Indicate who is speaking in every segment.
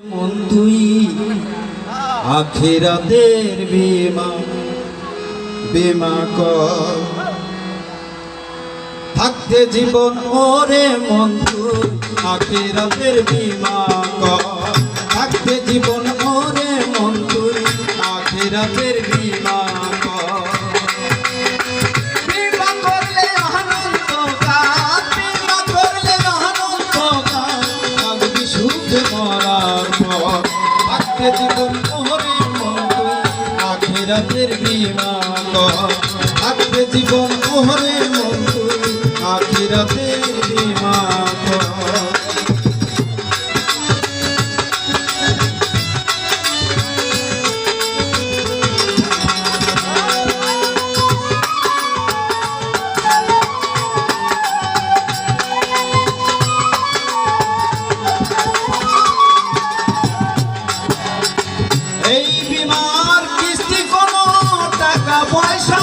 Speaker 1: মন তুই আখেরাতের বেমা বেমা কর। থাকতে জীবন ওরে মন তুই আখেরাতের বিমা কর। থাকতে জীবন ওরে মন তুই আখেরাতের বিমা রাখে জীবন তোরে মন্দ আখেরাতের বিমা কর জীবন তোরে মন্দ আখেরাতের এই বিমার কিস্তি কোনো টাকা পয়সা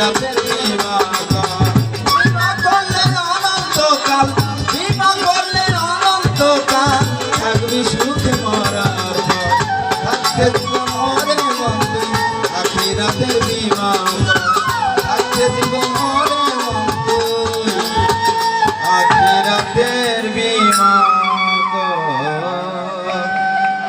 Speaker 1: যাবে বিমা বিমা করলেন অনন্তকাল বিমা করলেন অনন্তকাল। থাকবি সুখে মরার থাকতে মরে বন্ধু আখিরাতে